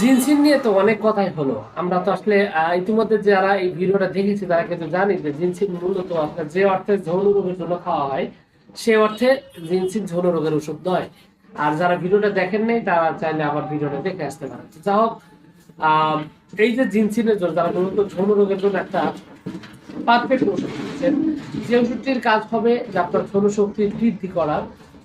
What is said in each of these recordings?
Ginseng নিয়ে তো অনেক কথাই হলো। আমরা তো আসলে ইতিমধ্যে যারা এই ভিডিওটা দেখেছি, তারা কিন্তু জানি যে জিনসিন মূলত যে অর্থে যৌন রোগের জন্য খাওয়া হয়, সে অর্থে জিনসিন যৌন রোগের ওষুধ নয়। আর যারা ভিডিওটা দেখেন তারা চাইলে আবার ভিডিওটা দেখে আসতে পারেন। যা হোক এই যে জিনসিনের জন্য মূলত যৌন রোগের জন্য একটা পারফেক্ট ওষুধ দিচ্ছেন, যে ওষুধটির কাজ হবে যে আপনার যৌন শক্তি বৃদ্ধি করা।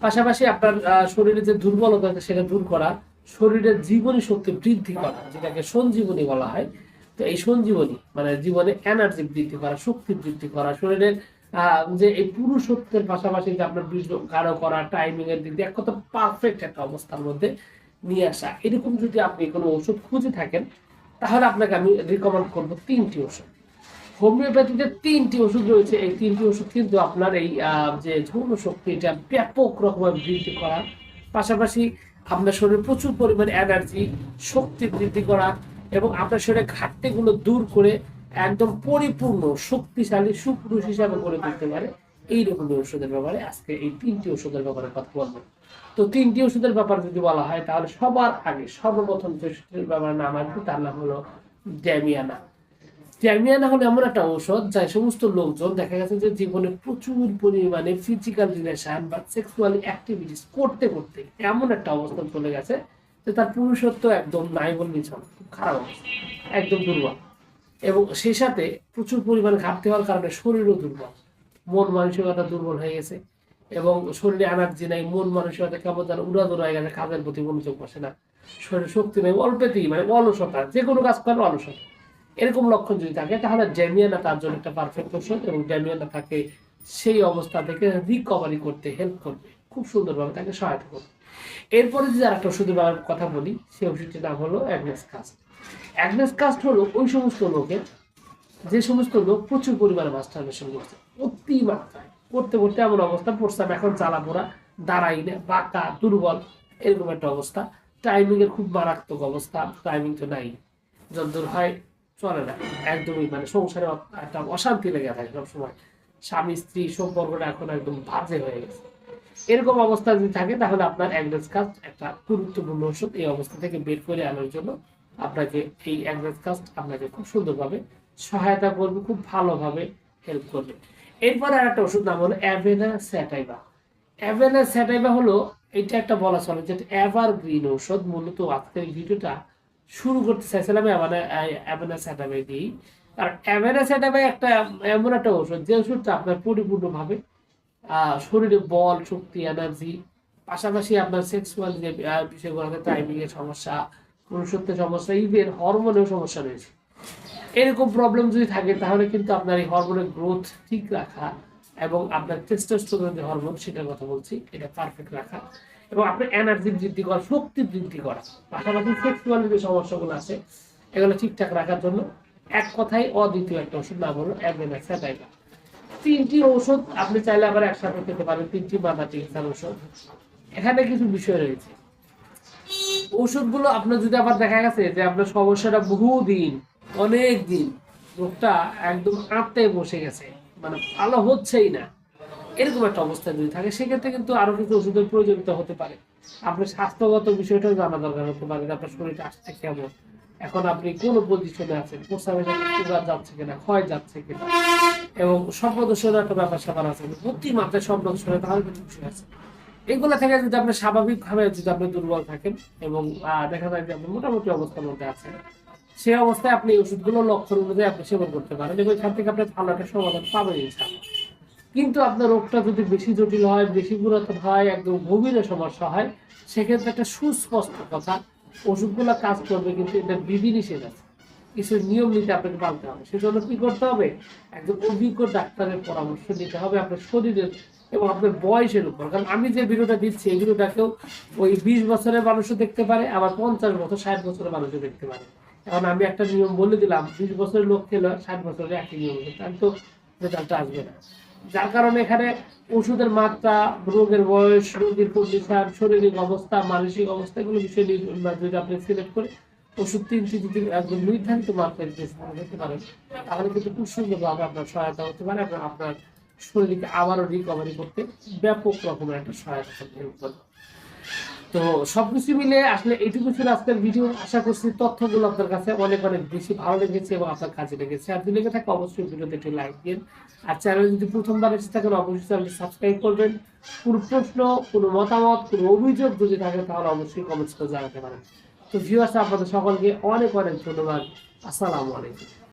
পাশাপাশি আপনার শরীরে যে দুর্বলতা সেটা দূর করা। শরীরের জীবনী শক্তি বৃদ্ধি করা, যেটাকে সঞ্জীবনী বলা হয়। তো এই সঞ্জীবনী মানে জীবনে এনার্জি বৃদ্ধি করা, শক্তি বৃদ্ধি করা, শরীরের যে এই পুরুষত্বের পাশাপাশি যে আপনার বীর্য গাঢ় করা টাইমিং এর দিক দিয়ে এক কথা পারফেক্ট একটা অবস্থার মধ্যে নিয়ে আসা। এরকম যদি আপনি কোনো ওষুধ খুঁজে থাকেন, তাহলে আপনাকে আমি রিকমেন্ড করব তিনটি ওষুধ হোমিওপ্যাথিতে তিনটি ওষুধ রয়েছে। এই তিনটি ওষুধ কিন্তু আপনার এই যে যৌন শক্তি এটা ব্যাপক রকমের বৃদ্ধি করা পাশাপাশি আপনার শরীরে প্রচুর পরিমাণ এনার্জি শক্তি বৃদ্ধি করা এবং আপনার শরীরে ঘাটতিগুলো দূর করে একদম পরিপূর্ণ, শক্তিশালী, সুপুরুষ হিসাবে করে তুলতে পারে। এই রকমের ওষুধের ব্যাপারে আজকে এই তিনটি ওষুধের ব্যাপারে কথা বলব। তো তিনটি ওষুধের ব্যাপারে যদি বলা হয়, তাহলে সবার আগে সর্বপ্রথম যে ওষুধের ব্যাপারে নাম আসবে, তার নাম হলো ড্যামিয়ানা ট্যামিয়ানা হলো এমন একটা ঔষধ যা সমস্ত লোকজন, দেখা গেছে যে জীবনে প্রচুর পরিমাণে ফিজিক্যাল রিলেশন বা সেক্সুয়াল অ্যাক্টিভিটিস করতে করতে এমন একটা অবস্থা চলে গেছে যে তার পুরুষত্ব একদম নাই বললেই চলে খুব খারাপ অবস্থা, একদম দুর্বল। এবং সেই সাথে প্রচুর পরিমাণে ঘাটতি হওয়ার কারণে শরীরও দুর্বল, মন মানসিকতা দুর্বল হয়ে গেছে এবং শরীরে এনার্জি নাই, মন মানসিকতা কেমন যেন উড়াদুর হয়ে গেছে, কাজের প্রতি মনোযোগ বসে না, শরীরে শক্তি নেই, অল্পেতেই মানে অলসতা যে কোনো কাজ করেন অলসতা। এরকম লক্ষণ যদি থাকে, তাহলে ড্যামিয়ানা তার জন্য একটা পারফেক্ট ওষুধ এবং ড্যামিয়ানা তাকে সেই অবস্থা থেকে রিকভারি করতে হেল্প করবে। খুব সুন্দরভাবে তাকে সহায়তা করবে। এরপরে যদি আর একটা ওষুধের কথা বলি, সেই ওষুধটির নাম হলো অ্যাগনেস কাস্ট। অ্যাগনেস কাস্ট হলো ওই সমস্ত লোকের যে সমস্ত লোক প্রচুর পরিমাণে মাস্টারবেশন করছে অতি মাত্রায় করতে করতে এমন অবস্থা প্রস্তাব এখন জ্বালা পোড়া দাঁড়াই না, বাঁকা, দুর্বল, এরকম একটা অবস্থা। টাইমিং এর খুব মারাত্মক অবস্থা টাইমিং তো নাই। যতদূর হয় চলে না। একদমই মানে সংসারে একটা অশান্তি লেগে থাকে সবসময়। স্বামী, স্ত্রী সম্পর্কটা এখন একদম বাজে হয়ে গেছে। এরকম অবস্থা যদি থাকে, তাহলে আপনার অ্যাগনেস কাস্ট একটা গুরুত্বপূর্ণ ওষুধ এই অবস্থা থেকে বের করে আনার জন্য আপনাকে এই অ্যাগনেস কাস্ট আপনাকে খুব সুন্দরভাবে সহায়তা করবে, খুব ভালোভাবে হেল্প করবে। এরপরে আর একটা ওষুধ নাম হলো অ্যাভেনা স্যাটাইবা অ্যাভেনা স্যাটাইবা হলো, এটা একটা বলা চলে যেটা এভারগ্রিন ঔষধ। মূলত আজকের ভিডিওটা শুরু করতে চাইছিলাম অ্যাভানা দিয়েই স্যাটাইবা একটা এমন একটা ওষুধ যে ওষুধটা আপনার পরিপূর্ণভাবে শরীরে বল, শক্তি এনার্জি পাশাপাশি আপনার সেক্সুয়াল যে বিষয়গুলো আছে টাইমিং এর সমস্যা পুরুষত্বের সমস্যা ইভেন হরমোনের সমস্যা রয়েছে। এরকম প্রবলেম যদি থাকে, তাহলে কিন্তু আপনার এই হরমোনের গ্রোথ ঠিক রাখা এবং আপনার টেস্টোস্টেরন যে হরমোন সেটার কথা বলছি, এটা পারফেক্ট রাখা। এবং আপনার এনার্জি বৃদ্ধি করা, শক্তি বৃদ্ধি করা। পাশাপাশি সেক্সুয়াল যে সমস্যাগুলো আছে, এগুলো ঠিকঠাক রাখার জন্য এক কথায় অদ্বিতীয় একটা ওষুধ হলো অ্যাভেনা স্যাটাইবা তিনটি ঔষধ আপনি চাইলে আবার একসাথে খেতে পারেন, তিনটি মাথা চিকিৎসার ঔষধ। এখানে কিছু বিষয় রয়েছে। ওষুধগুলো আপনার যদি আবার দেখা গেছে যে আপনার সমস্যাটা বহুদিন অনেক দিন রোগটা একদম আঁততে বসে গেছে। মানে ভালো হচ্ছেই না। এরকম একটা অবস্থা যদি থাকে, সেক্ষেত্রে কিন্তু আরও কিছু ওষুধের প্রয়োজনীয়তা হতে পারে। আপনার স্বাস্থ্যগত বিষয়টাও জানা দরকার হতে পারে আপনার শরীরটা আসছে কেমন। এখন আপনি কোন পজিশনে আছেন প্রস্রাবের যাচ্ছে কিনা, ক্ষয় যাচ্ছে কিনা। এবং সম্পদশীলের একটা ব্যাপার স্যাপার আছে। প্রতি মাত্রায় সম্পদশীলতা তাহলে কিন্তু বিষয় আছে। এগুলো থেকে যদি আপনি স্বাভাবিকভাবে যদি আপনি দুর্বল থাকেন এবং দেখা যায় যে আপনি মোটামুটি অবস্থার মধ্যে আছেন সেই অবস্থায় আপনি ওষুধগুলো লক্ষণ অনুযায়ী আপনি সেবন করতে পারেন। এবং এখান থেকে আপনি একটা সমাধান পাবেন কিন্তু আপনার রোগটা যদি বেশি জটিল হয়, বেশি পুরাতন হয়, একদম গভীরে সমস্যা হয়, সেক্ষেত্রে একটা সুস্পষ্ট কথা, ওষুধগুলো কাজ করবে কিন্তু এটা বিধিনিষেধ আছে। কিছু নিয়ম নীতি আপনাকে পালতে হবে। সেজন্য কি করতে হবে? একজন অভিজ্ঞ ডাক্তারের পরামর্শ নিতে হবে আপনার শরীরের এবং আপনার বয়সের উপর। কারণ আমি যে ভিডিওটা দিচ্ছি, এই ভিডিওটাকেও ওই বিশ বছরের মানুষও দেখতে পারে, আবার পঞ্চাশ বছর, ষাট বছরের মানুষও দেখতে পারে। এখন আমি একটা নিয়ম বলে দিলাম, বিশ বছরের লোক খেলে ষাট বছরের একই নিয়ম তাহলে তো রেজাল্টটা আসবে না। যার কারণে এখানে ওষুধের মাত্রা, রোগের বয়স, রোগীর কন্ডিশন শারীরিক অবস্থা, মানসিক অবস্থা, এগুলো বিষয় যদি আপনি সিলেক্ট করে, ওষুধ তিনটি যদি একদম নির্ধারিত মাত্রায় সেবন করতে পারেন তাহলে কিন্তু খুব সুন্দরভাবে আপনার সহায়তা হতে পারে এবং আপনার শরীরকে আবারও রিকভারি করতে ব্যাপক রকমের একটা সহায়তা করতে তো সবকিছু মিলে আসলে এইটুকু ছিল আজকের ভিডিও আশা করছি তথ্যগুলো আপনার কাছে অনেক অনেক বেশি ভালো লেগেছে এবং আপনার কাজে লেগেছে। যদি লেগে থাকে, অবশ্যই ভিডিওতে একটি লাইক দিন। আর চ্যানেল যদি প্রথমবার এসে থাকেন, অবশ্যই চ্যানেলটি সাবস্ক্রাইব করবেন। কোনো প্রশ্ন, কোনো মতামত, কোনো অভিযোগ যদি থাকে, তাহলে অবশ্যই কমেন্টস করে জানাতে পারেন। তো ভিউয়ার্স আপনাদের সকলকে অনেক অনেক ধন্যবাদ। আসসালামু আলাইকুম।